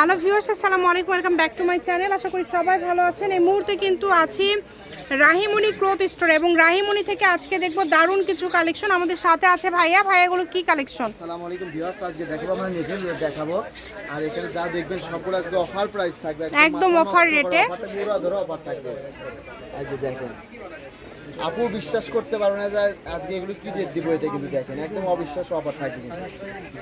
Hello viewers আসসালামু আলাইকুম welcome back to my channel আশা করি সবাই ভালো আছেন। এই মুহূর্তে কিন্তু আছি রাহিমণি ক্লোথ স্টোর এবং রাহিমণি থেকে আজকে দেখব দারুণ কিছু কালেকশন আমাদের সাথে আছে ভাইয়া। ভাইয়াগুলো কি কালেকশন আসসালামু আলাইকুম ভিউয়ার্স আজকে দেখাবো আমরা রেট দেখাবো। আর এখানে যা দেখবেন সবগুলো আজকে অফার প্রাইস থাকবে। একদম করা এ। পুরো ধরো অফার থাকবে। দেখেন আপু বিশ্বাস করতে পারবে না যে আজকে এগুলো কি রেট দিব এটা কিন্তু দেখেন। একদম অবিশ্বাস অফার থাকবে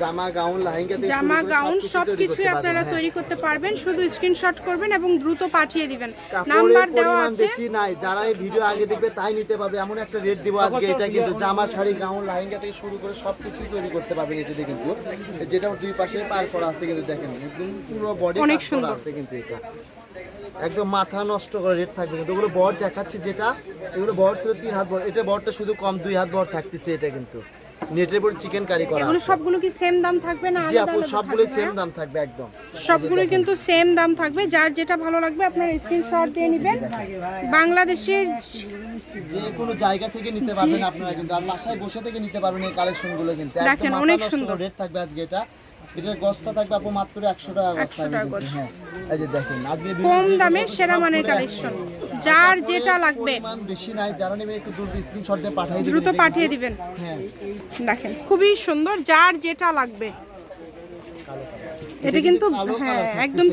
জামা গাউন লাহেঙ্গা জামা গাউন সবকিছু সব কিছুই আপনারা হ্যাঁ। তৈরি করতে পারবেন। শুধু স্ক্রিনশট করবেন এবং দ্রুত পাঠিয়ে দিবেন। নাম্বার দেওয়া আছে। বেশি নাই। যারা এই ভিডিও আগে দেখবে তাই নিতে পারবে। এমন একটা রেট দিব আজকে। এটা কিন্তু জামা শাড়ি গাউন লাহেঙ্গা থেকে শুরু করে সবকিছু তৈরি করতে পারবেন এটাতে কিন্তু। যেটা দুই পাশে পার করা আছে কিন্তু দেখেন। একদম পুরো বডি অনেক সুন্দর। আছে কিন্তু এটা। একদম মাথা নষ্ট করে রেট থাকবে কিন্তু। ওগুলো বড় দেখাচ্ছে যেটা। এগুলো বড় ছিল তিন হাত বড় এটা বড়টা শুধু কম দুই হাত বড় থাকতেছে এটা কিন্তু। নেটের উপর চিকেন কারি করা এগুলো সবগুলো কি সেম দাম থাকবে না আলাদা আলাদা সবগুলোই থাকবে সেম দাম থাকবে একদম। সবগুলো কিন্তু সেম দাম থাকবে। যার যেটা ভালো লাগবে আপনার স্ক্রিনশট দিয়ে নেবেন। বাংলাদেশের যে কোনো জায়গা থেকে নিতে পারবেন আপনারা কিন্তু আর বাসায় বসে থেকে নিতে পারবেন এই কালেকশনগুলো কিন্তু। দেখেন, অনেক সুন্দর সুন্দর। রেট থাকবে আজকে এটা। এটার গছটা থাকবে আপু মাত্র একশো টাকা গছ 100 টাকা কিন্তু, হ্যাঁ। এই যে দেখেন আজকে কম দামে সেরা মানের কালেকশন যার যেটা লাগবে। মান বেশি নাই যারা নেবে একটু দ্রুত স্ক্রিনশট দিয়ে পাঠিয়ে দিবেন। দ্রুত পাঠিয়ে দিবেন। হ্যাঁ। দেখেন খুবই সুন্দর যার যেটা লাগবে। এটা কিন্তু হ্যাঁ একদম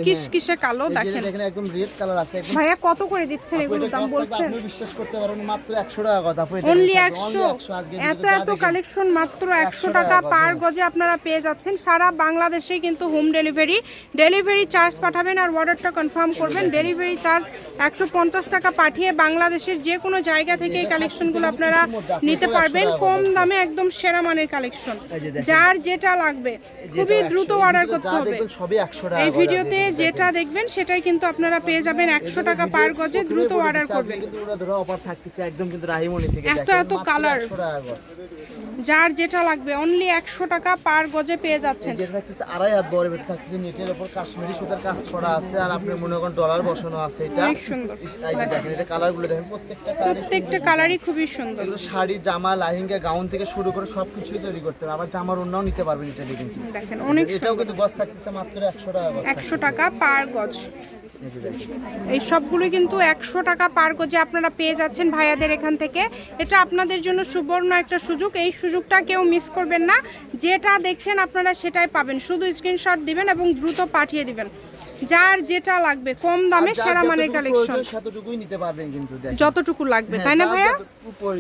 কালো দেখেন। দেখেন একদম রেড কালার আছে ভাইয়া কত করে দিচ্ছেন এটা দাম বলছেন? আপনি বিশ্বাস করতে পারবেন মাত্র একশো টাকা গজ আপু অনলি থাকবে, একশো? only 100 এত এত কালেকশন মাত্র একশো 100 টাকা পার। গজে আপনারা পেয়ে যাচ্ছেন। সারা বাংলাদেশে কিন্তু হোম ডেলিভারি ডেলিভারি চার্জ পাঠাবেন আর অর্ডারটা কনফার্ম করবেন। ডেলিভারি চার্জ একশো পঞ্চাশ টাকা পাঠিয়ে বাংলাদেশের যে কোনো জায়গা থেকে এই কালেকশনগুলো আপনারা নিতে পারবেন। কম দামে একদম সেরা মানের কালেকশন। যার যেটা লাগবে খুবই যেটা দ্রুত অর্ডার করতে হবে। সবই 100 এই ভিডিওতে যেটা দেখবেন সেটাই কিন্তু আপনারা পেয়ে যাবেন একশো টাকা পার গজে দ্রুত অর্ডার করবেন। থেকে এত দেখেন, এত মাত্র colour। 100 টাকা গজ। যার যেটা লাগবে অনলি একশো টাকা পার গজে পেয়ে যাচ্ছেন। যেটা থাকতেছে আড়াই হাত বড় বের থাকতেছে নেটের উপর কাশ্মীরি সুতার কাজ করা আছে আর আপনি মনে করেন ডলার বসানো আছে এটা। অনেক সুন্দর। এই যে দেখেন এটা কালারগুলো দেখেন প্রত্যেকটা প্রত্যেকটা কালারই খুবই সুন্দর। এগুলো শাড়ি জামা লাহিঙ্গা গাউন থেকে শুরু করে সবকিছুই তৈরি করতে হবে। আবার জামার অন্যও নিতে পারবেন এটা দিয়ে কিন্তু। দেখেন অনেক এটাও কিন্তু গজ থাকতেছে মাত্র একশো টাকা গজ একশো টাকা পার গজ এই যে এই সবগুলো কিন্তু একশো টাকা পার গজে আপনারা পেয়ে যাচ্ছেন ভাইয়াদের এখান থেকে। এটা আপনাদের জন্য সুবর্ণ একটা সুযোগ। এই সুযোগটা কেউ মিস করবেন না। যেটা দেখছেন আপনারা সেটাই পাবেন। শুধু স্ক্রিনশট দিবেন এবং দ্রুত পাঠিয়ে দিবেন। যার যেটা লাগবে কম দামে সেরা মানের কালেকশন প্রয়োজন সেতটুকুই নিতে পারবেন কিন্তু যতটুকু লাগবে হ্যাঁ, তাই না ভাইয়া?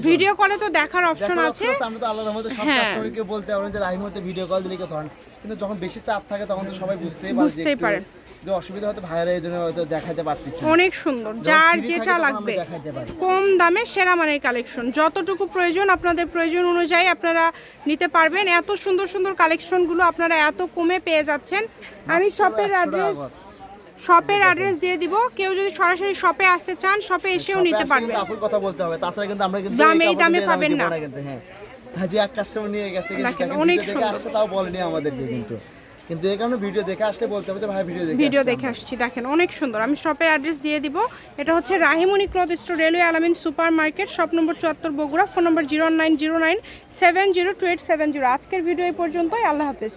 ভিডিও কলে তো দেখার অপশন আছে। আমরা তো আল্লাহর রহমতে সব হ্যাঁ। কাস্টমারকে বলতে পারবেন যে রাহি মুহূর্তে ভিডিও কল দিলে কেউ ধরেন? কিন্তু যখন বেশি চাপ থাকে তখন তো সবাই বুঝতেই পারে বুঝতেই পারেন। যে অসুবিধা হয়তো ভাইরা এই জন্য হয়তো দেখাতে পারতেছি অনেক সুন্দর। যার যেটা লাগবে কম দামে সেরা মানের কালেকশন যতটুকু প্রয়োজন আপনাদের প্রয়োজন অনুযায়ী আপনারা নিতে পারবেন। এত সুন্দর সুন্দর কালেকশনগুলো আপনারা এত কমে পেয়ে যাচ্ছেন। আমি শপের অ্যাড্রেস। শপের অ্যাড্রেস দিয়ে দিব। কেউ যদি সরাসরি শপে আসতে চান শপে এসেও নিতে পারবেন। আপুর কথা বলতে হবে। তাছাড়া কিন্তু আমরা কিন্তু দাম এই দামে পাবেন না। কিন্তু হ্যাঁ। হাজি এক কাস্টমার নিয়ে গেছে কিন্তু দেখেন, অনেক সুন্দর। তাও বলেনি আমাদেরকে কিন্তু। কিন্তু এই কারণে ভিডিও দেখে আসলে বলতে হবে যে ভাই ভিডিও দেখে ভিডিও দেখে আসছি দেখেন অনেক সুন্দর। আমি শপের অ্যাড্রেস দিয়ে দিব। এটা হচ্ছে Rahimoni cloth store railway Alamin super market shop number চুয়াত্তর Bogura phone number zero nine zero nine seven zero two eight seven zero. আজকের ভিডিও এই পর্যন্তই আল্লাহ হাফিজ।